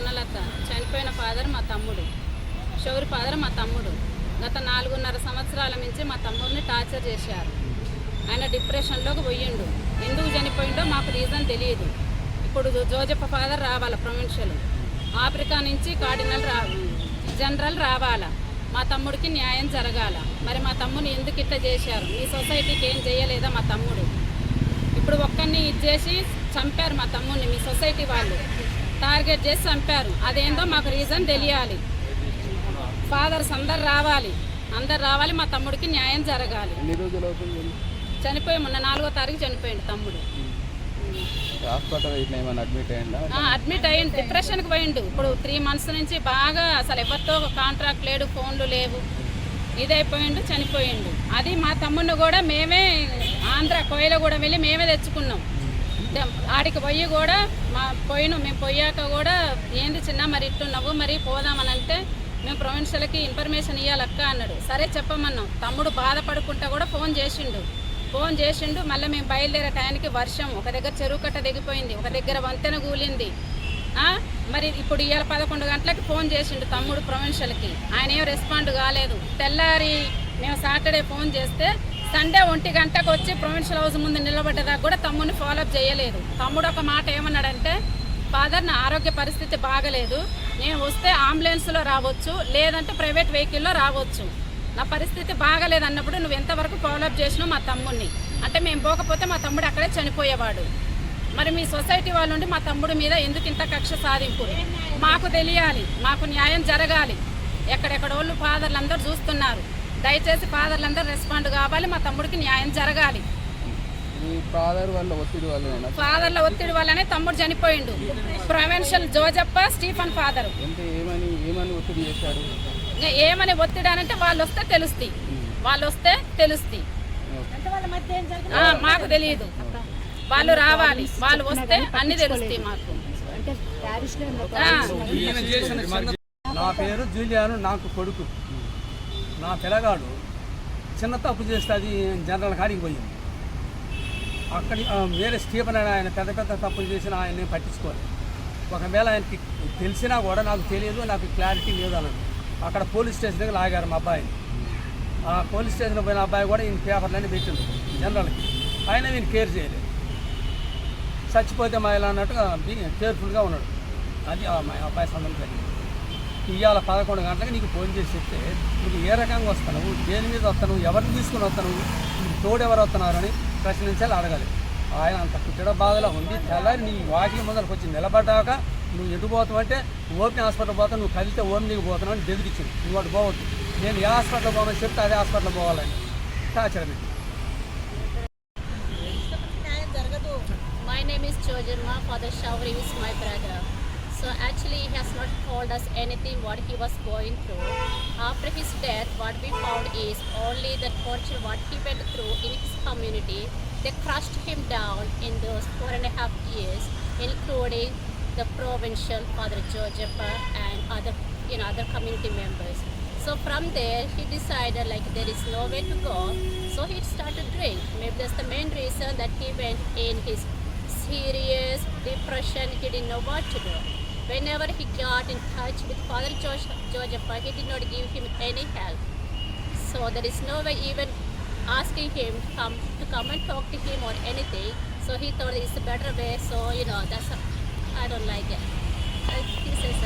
స్వర్ణలత చనిపోయిన ఫాదర్ మా తమ్ముడు షౌరి ఫాదర్ మా తమ్ముడు. గత నాలుగున్నర సంవత్సరాల నుంచి మా తమ్ముడిని టార్చర్ చేశారు. ఆయన డిప్రెషన్లోకి పోయిండు. ఎందుకు చనిపోయిండో మాకు రీజన్ తెలియదు. ఇప్పుడు జోజప్ప ఫాదర్ రావాల ప్రొవిన్షియల్? ఆఫ్రికా నుంచి కార్డినల్ రా జనరల్ రావాల? మా తమ్ముడికి న్యాయం జరగాల? మరి మా తమ్ముని ఎందుకు ఇట్లా చేశారు? మీ సొసైటీకి ఏం చేయలేదా మా తమ్ముడు? ఇప్పుడు ఒక్కరిని ఇది చేసి చంపారు మా తమ్ముడిని మీ సొసైటీ వాళ్ళు. టార్గెట్ చేసి చంపారు. అదేందో మాకు రీజన్ తెలియాలి. ఫాదర్స్ అందరు రావాలి. అందరు రావాలి మా తమ్ముడికి న్యాయం జరగాలి. చనిపోయి మొన్న నాలుగో తారీఖు చనిపోయింది తమ్ముడు. అడ్మిట్ అయ్యిందా? డిప్రెషన్కి పోయిండు. ఇప్పుడు త్రీ మంత్స్ నుంచి బాగా అసలు ఎవరితో కాంట్రాక్ట్ లేడు ఫోన్లు లేవు. ఇదైపోయిండు చనిపోయిండు. అది మా తమ్ముడిని కూడా మేమే ఆంధ్ర కోయిల కూడా వెళ్ళి మేమే తెచ్చుకున్నాం. ఆడికి పోయి కూడా మా పోయిన మేము పోయాక కూడా ఏంది చిన్న మరి ఇట్టున్నావు మరి పోదామని అంటే మేము ప్రొవిన్షియల్కి ఇన్ఫర్మేషన్ ఇవ్వాలక్క అన్నాడు. సరే చెప్పమన్నాం. తమ్ముడు బాధపడుకుంటా కూడా ఫోన్ చేసిండు. ఫోన్ చేసిండు మళ్ళీ మేము బయలుదేరే టైంకి వర్షం ఒక దగ్గర చెరువు కట్ట దిగిపోయింది ఒక దగ్గర వంతెన కూలింది. మరి ఇప్పుడు ఇవాళ పదకొండు గంటలకి ఫోన్ చేసిండు తమ్ముడు ప్రొవిన్షియల్కి. ఆయన ఏం రెస్పాండ్ కాలేదు. తెల్లారి మేము సాటర్డే ఫోన్ చేస్తే సండే ఒంటి గంటకు వచ్చి ప్రొవిన్షియల్ హౌస్ ముందు నిలబడ్డదాకా కూడా తమ్ముడిని ఫాలోఅప్ చేయలేదు. తమ్ముడు ఒక మాట ఏమన్నాడంటే ఫాదర్ నా ఆరోగ్య పరిస్థితి బాగలేదు. నేను వస్తే అంబులెన్స్లో రావచ్చు లేదంటే ప్రైవేట్ వెహికల్లో రావచ్చు. నా పరిస్థితి బాగలేదు అన్నప్పుడు నువ్వు ఎంతవరకు ఫాలోఅప్ చేసినావు మా తమ్ముడిని? అంటే మేము పోకపోతే మా తమ్ముడు అక్కడే చనిపోయేవాడు. మరి మీ సొసైటీ వాళ్ళు మా తమ్ముడి మీద ఎందుకు ఇంత కక్ష సాధింపు? మాకు తెలియాలి మాకు న్యాయం జరగాలి. ఎక్కడెక్కడ వాళ్ళు ఫాదర్లు అందరూ చూస్తున్నారు. దయచేసి ఫాదర్లు అందరూ రెస్పాండ్ కావాలి మా తమ్ముడికి న్యాయం జరగాలి. ఫాదర్ వల్ల ఒత్తిడి వల్ల ఫాదర్ల ఒత్తిడి వల్లనే తమ్ముడు చనిపోయిండు. Provincial Jojappa Stephen father. అంటే ఏమని ఏమని ఒత్తిడి ఏమని ఒత్తిడి అనంటే వాళ్ళు వస్తే తెలుస్తాయి. వాళ్ళు వస్తే తెలుస్తాయి ఆ, మాకు తెలియదు. వాళ్ళు రావాలి. వాళ్ళు వస్తే అన్ని తెలుస్తాయి మాకు. నా పేరు జూలియాను నాకు కొడుకు. నా పిల్లగాడు చిన్న తప్పు చేస్తే అది జనరల్ కాడికి పోయింది. అక్కడి వేరే స్టీఫన్ అని ఆయన పెద్ద పెద్ద తప్పులు చేసిన ఆయన్ని పట్టించుకోలేదు. ఒకవేళ ఆయనకి తెలిసినా కూడా నాకు తెలియదు నాకు క్లారిటీ లేదు అన్నాడు అక్కడ పోలీస్ స్టేషన్కి లాగారు మా అబ్బాయిని. ఆ పోలీస్ స్టేషన్కి పోయిన అబ్బాయి కూడా ఈయన పేపర్లన్నీ పెట్టిండు జనరల్కి. ఆయన ఈయన కేర్ చేయలేదు. చచ్చిపోతే మా ఇలా అన్నట్టుగా కేర్ఫుల్గా ఉన్నాడు. అది మా అబ్బాయి సంబంధం జరిగింది ఇవాళ పదకొండు గంటలకు నీకు ఫోన్ చేసి చెప్తే నీకు ఏ రకంగా వస్తాను? దేని మీద వస్తాను? ఎవరిని తీసుకుని వస్తాను? నీకు తోడు ఎవరు వస్తున్నారని ప్రశ్నించాలి అడగాలి. ఆయన అంత పుట్టడ బాధలో ఉంది తెల్లారి నీ వాకిలి ముందరకు వచ్చి నిలబడ్డాక నువ్వు ఎటు పోతావంటే ఓపెన్ హాస్పిటల్ పోతావు నువ్వు కదిలితే ఓపెన్కి పోతున్నావు అని బెదిరించింది నువ్వు అటు పోవద్దు. నేను ఏ హాస్పిటల్ పోవాలని చెప్తే అదే హాస్పిటల్ పోవాలని. టార్చర్ పెట్టి My name is Chojanma. Father Shauri is my brother. So actually, he has not told us anything what he was going through. After his death, what we found is only the torture what he went through in his community. They crushed him down in those four and a half years, including the provincial Father Jojappa and other you know other community members. So from there, he decided like there is no way to go. So he started drink. Maybe that's the main reason that he went in his serious depression. He didn't know what to do. Whenever he got in touch with Father George, Georgeppa, he did not give him any help. So there is no way even asking him to come to come and talk to him or anything. So he thought it's a better way. So you know that's I don't like it. I, he says